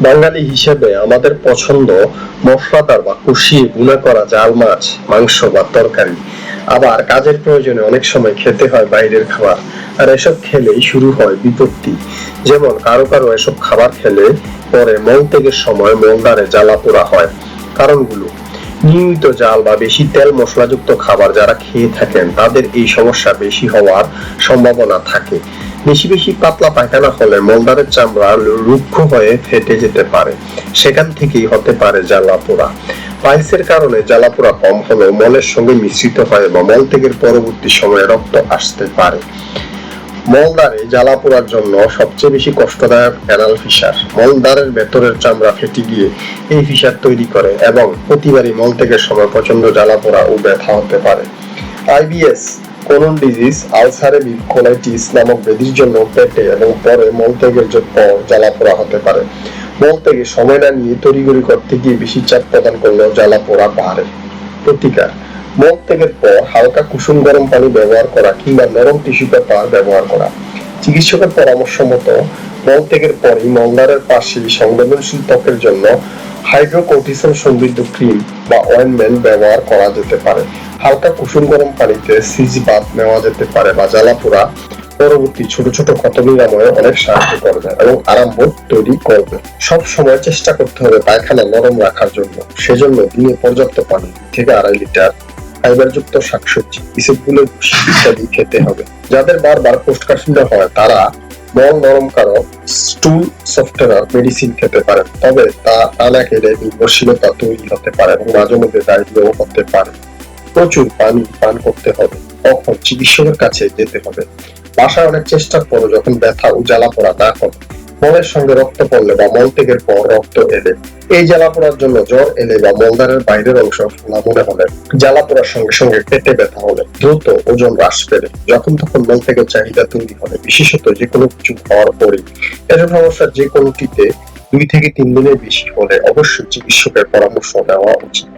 বাঙালি হিসেবে আমাদের পছন্দ মশলাদার বা কষিয়ে গুনা করা জাল মাছ, মাংস বা তরকারি। আবার কাজের প্রয়োজনে অনেক সময় খেতে হয় বাইরের খাবার। আর এসব খেলেই শুরু হয় বিপত্তি। যেমন কারও কারও এসব খাবার খেলে পরে মল থেকে সময় মলদারে জ্বালা পোড়া হয়। কারণগুলো। নিয়মিত জাল বা বেশি তেল মশলাযুক্ত খাবার যারা খেয়ে থাকেন, তাদের এই সমস্যা বেশি হওয়ার সম্ভাবনা থাকে। বেশি বেশি পাতলা পায়খানা হলে মলদারের চামড়া রুক্ষ হয়ে ফেটে যেতে পারে। সেখান থেকেই হতে পারে জ্বালা পোড়া পাইলসের কারণে জ্বালা পোড়া কম হলেও মলের সঙ্গে মিশ্রিত হয় বা থেকে পরবর্তী সময়ে রক্ত আসতে পারে। মলদারে জ্বালা পোড়ার জন্য সবচেয়ে বেশি কষ্টদায়ক অ্যানাল ফিসার মলদারের ভেতরের চামড়া ফেটে গিয়ে এই ফিসার তৈরি করে এবং প্রতিবারই মল থেকে সময় প্রচণ্ড জ্বালা পোড়া ও ব্যথা হতে পারে। আইবিএস কোলন ডিজিজ আলসারে কোলাইটিস নামক ব্যাধির জন্য পেটে এবং পরে মলত্যাগের পর জন্য জ্বালা পোড়া হতে পারে। মলত্যাগে সময় না নিয়ে তড়িগড়ি করতে গিয়ে বেশি চাপ প্রদান করলেও জ্বালা পোড়া বাড়ে। প্রতিকার, মল ত্যাগের পর হালকা কুসুম গরম পানি ব্যবহার করা কিংবা নরম টিস্যু পেপার ব্যবহার করা। চিকিৎসকের পরামর্শ মতো মল ত্যাগের পরই মলদারের পাশে সংবেদনশীল ত্বকের জন্য হাইড্রোকোর্টিসন সমৃদ্ধ ক্রিম বা অয়েনমেন্ট ব্যবহার করা যেতে পারে। হালকা কুসুম গরম পানিতে সিজ বাত নেওয়া যেতে পারে বা জ্বালা পোড়া পরবর্তী ছোট ছোট ক্ষত নিরাময়ে অনেক সাহায্য করবে এবং আরামবোধ তৈরি করবে। সব সময় চেষ্টা করতে হবে পায়খানা নরম রাখার জন্য। সেজন্য দিনে পর্যাপ্ত পানি থেকে আড়াই লিটার ফাইবারযুক্ত শাকসবজি ইসবগুলো ইত্যাদি খেতে হবে। যাদের বারবার কোষ্ঠকাঠিন্য হয়, তারা মল নরম কারক স্টুল সফটওয়্যার মেডিসিন খেতে পারেন তবে তা আলাকে খেলে নির্ভরশীলতা তৈরি হতে পারে এবং মাঝে মধ্যে ডায়রিয়াও হতে পারে। প্রচুর পানি পান করতে হবে তখন চিকিৎসকের কাছে যেতে হবে। বাসায় অনেক চেষ্টার পরও যখন ব্যথা উজালা পোড়া না কমে মলের সঙ্গে রক্ত পড়লে বা মল ত্যাগের পর রক্ত এলে এই জ্বালা পোড়ার জন্য জ্বর এলে বা মলদারের বাইরের অংশ ফোলা মনে হলে জ্বালা পোড়ার সঙ্গে সঙ্গে পেটে ব্যথা হলে দ্রুত ওজন হ্রাস পেলে, যখন তখন মল থেকে চাহিদা তৈরি হলে, বিশেষত যে কোনো কিছু হওয়ার পরে এসব সমস্যার যে কোনোটিতে দুই থেকে তিন দিনের বেশি হলে অবশ্যই চিকিৎসকের পরামর্শ নেওয়া উচিত।